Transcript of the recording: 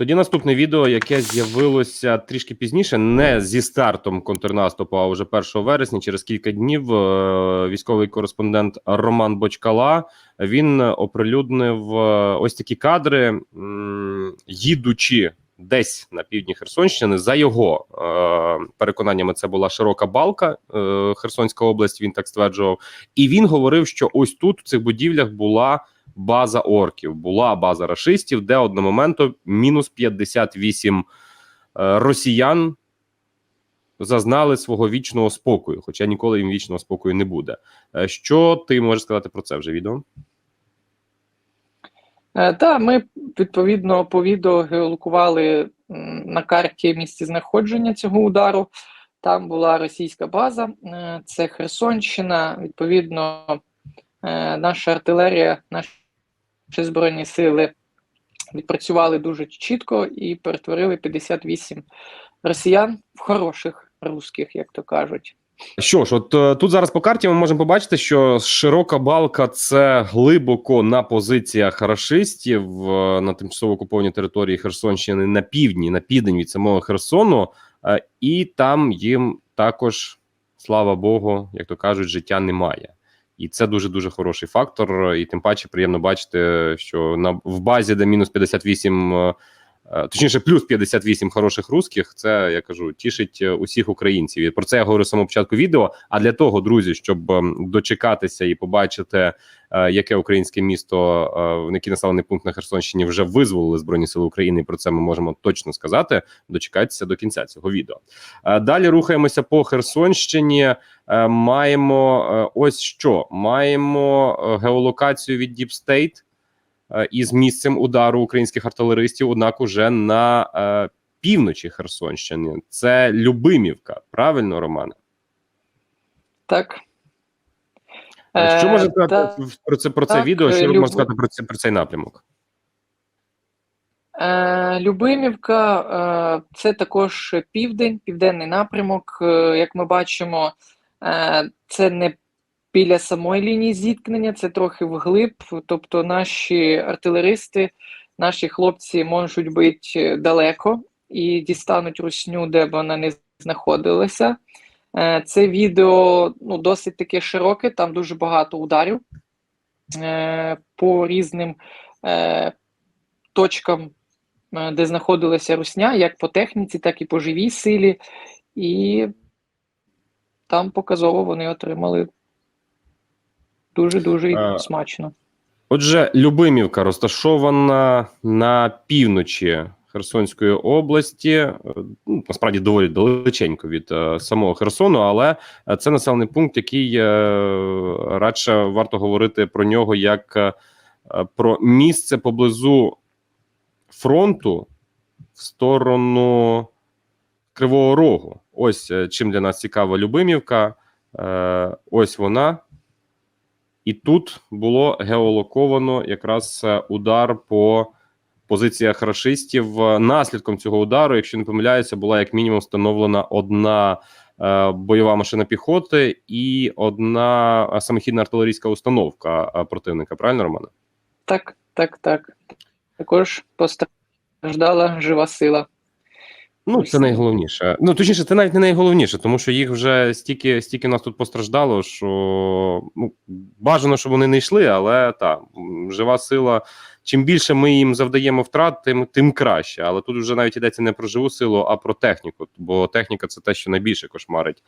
Тоді наступне відео, яке з'явилося трішки пізніше, не зі стартом контрнаступу, а вже 1 вересня, через кілька днів, е, військовий кореспондент Роман Бочкала він оприлюднив е, ось такі кадри, їдучи десь на півдні Херсонщини. За його е, переконаннями, це була широка балка, Херсонська область. Він так стверджував, і він говорив, що ось тут в цих будівлях була база орків, була база рашистів, де одномоменту мінус 58 е, росіян зазнали свого вічного спокою, хоча ніколи їм вічного спокою не буде. Е, Що ти можеш сказати про це вже відео? Е, Та ми відповідно по відео геолокували на карті місце знаходження цього удару. Там була російська база, це Херсонщина. Відповідно, наша артилерія, наші збройні сили відпрацювали дуже чітко і перетворили 58 росіян в хороших русських, як то кажуть. Що ж, от е, тут зараз по карті ми можемо побачити, що широка балка це глибоко на позиціях рашистів е, на тимчасово окупованій території Херсонщини на півдні, на південь від самого Херсону, е, і там їм також, слава Богу, як то кажуть, життя немає. І це дуже дуже хороший фактор. І тим паче приємно бачити, що на в базі, де мінус 58, е, е, точніше, плюс 58 хороших русських, це я кажу, тішить е, усіх українців. І про це я говорю самого початку відео. А для того, друзі, щоб ем, дочекатися і побачити, е, яке українське місто, е, який населений пункт на Херсонщині вже визволили Збройні Сили України. і Про це ми можемо точно сказати. Дочекайтеся до кінця цього відео. Е, Далі рухаємося по Херсонщині. Е, Маємо е, ось що: маємо е, геолокацію від е, із місцем удару українських артилеристів, однак уже на е, півночі Херсонщини. Це Любимівка. Правильно, Романе? Так. Е, Що Е, сказати та- про це про це так, відео? Що ви Люб- можете сказати про це про цей напрямок? Е, Любимівка е, це також південь, південний напрямок. Е, як ми бачимо, е, це не біля самої лінії зіткнення, це трохи вглиб. Тобто наші артилеристи, наші хлопці можуть бути далеко і дістануть русню, де б вона не знаходилася. Е, це відео ну, досить таке широке, там дуже багато ударів е, по різним е, точкам е, де знаходилася русня, як по техніці, так і по живій силі, і там показово вони отримали дуже-дуже Е, смачно. Отже, Любимівка розташована на півночі Херсонської області, е, ну, насправді доволі далеченько від е, самого Херсону, але е, це населений пункт, який е, радше варто говорити про нього як е, про місце поблизу фронту в сторону Кривого Рогу. Ось чим для нас цікава Любимівка. Е, ось вона. І тут було геолоковано якраз е, удар по позиціях рашистів. Е, Наслідком цього удару, якщо не помиляюся, була як мінімум встановлена одна е, бойова машина піхоти і одна е, самохідна артилерійська установка противника. Правильно, Романе? Так, так, так. Також постраждала жива сила. Ну, це найголовніше. Ну, точніше, це навіть не найголовніше, тому що їх вже стільки, стільки нас тут постраждало, що ну, бажано, щоб вони не йшли, але та жива сила. Чим більше ми їм завдаємо втрат, тим, тим краще. Але тут вже навіть йдеться не про живу силу, а про техніку. Бо техніка це те, що найбільше кошмарить